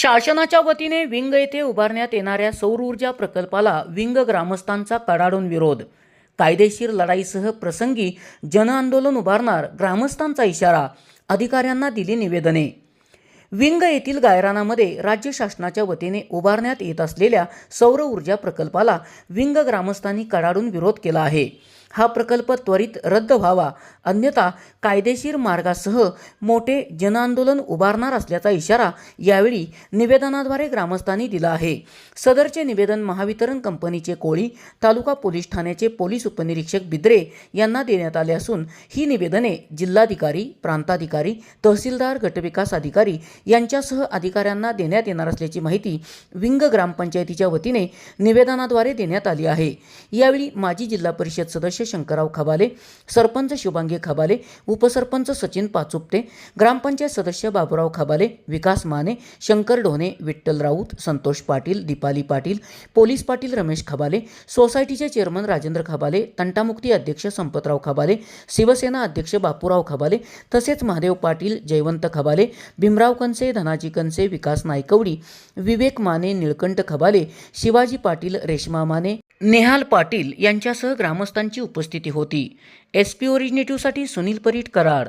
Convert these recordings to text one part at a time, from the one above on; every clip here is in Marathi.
शासनाच्या वतीने विंग येथे उभारण्यात येणाऱ्या सौर ऊर्जा प्रकल्पाला विंग ग्रामस्थांचा कडाडून विरोध. कायदेशीर लढाईसह प्रसंगी जनआंदोलन उभारणार ग्रामस्थांचा इशारा अधिकाऱ्यांना दिली निवेदने. विंग येथील गायरानामध्ये राज्य शासनाच्या वतीने उभारण्यात येत असलेल्या सौर ऊर्जा प्रकल्पाला विंग ग्रामस्थांनी कडाडून विरोध केला आहे. हा प्रकल्प त्वरित रद्द व्हावा अन्यथा कायदेशीर मार्गासह मोठे जनआंदोलन उभारणार असल्याचा इशारा यावेळी निवेदनाद्वारे ग्रामस्थांनी दिला आहे. सदरचे निवेदन महावितरण कंपनीचे कोळी तालुका पोलीस ठाण्याचे पोलीस उपनिरीक्षक बिद्रे यांना देण्यात आले असून ही निवेदने जिल्हाधिकारी प्रांताधिकारी तहसीलदार गटविकास अधिकारी यांच्यासह अधिकाऱ्यांना देण्यात येणार असल्याची माहिती विंग ग्रामपंचायतीच्या वतीने निवेदनाद्वारे देण्यात आली आहे. यावेळी माजी जिल्हा परिषद सदस्य शंकरराव खबाले सरपंच शुभांगी खबाले उपसरपंच सचिन पाचुपते ग्रामपंचायत सदस्य बाबुराव खबाले विकास माने शंकर ढोणे विठ्ठल राऊत संतोष पाटील दीपाली पाटील पोलीस पाटील रमेश खबाले सोसायटीचे चेअरमन राजेंद्र खबाले तंटामुक्ती अध्यक्ष संपतराव खबाले शिवसेना अध्यक्ष बापूराव खबाले तसेच महादेव पाटील जयवंत खबाले भीमराव कनसे धनाजी कनसे विकास नायकवडी विवेक माने निळकंठ खबाले शिवाजी पाटील रेश्मा माने नेहाल पाटील यांच्यासह ग्रामस्थांची उपस्थिती होती. एस पी ओरिजिनेटिव्हसाठी सुनील परीट कराड.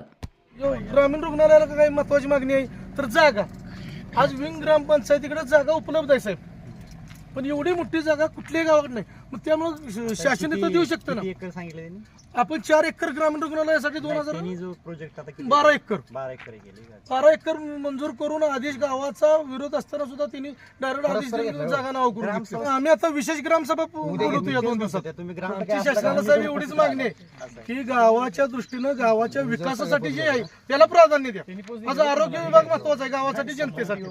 जो ग्रामीण रुग्णालयाला काही महत्वाची मागणी आहे? तर जागा. आज विंग ग्रामपंचायतीकडे जागा उपलब्ध आहे साहेब. पण एवढी मोठी जागा कुठल्याही गावाकडे नाही. मग त्यामुळे शासन इथं देऊ शकतं ना. एकर सांगितलं त्यांनी? आपण चार एकर ग्रामीण रुग्णालयासाठी दोन हजार त्यांनी जो प्रोजेक्ट आता किती बारा एकर. बारा एकर केली बारा एकर मंजूर करून आदेश गावाचा विरोध असताना सुद्धा त्यांनी डायरेक्ट आदेश जागा नाव करून घेतली. आम्ही आता विशेष ग्रामसभा बोलवतो या दोन दिवसात? तुम्ही आमची शासनाला साहेब एवढीच मागणी आहे की गावाच्या दृष्टीनं गावाच्या विकासासाठी जे आहे त्याला प्राधान्य द्या. माझा आरोग्य विभाग महत्त्वाचा आहे गावासाठी जनतेसाठी.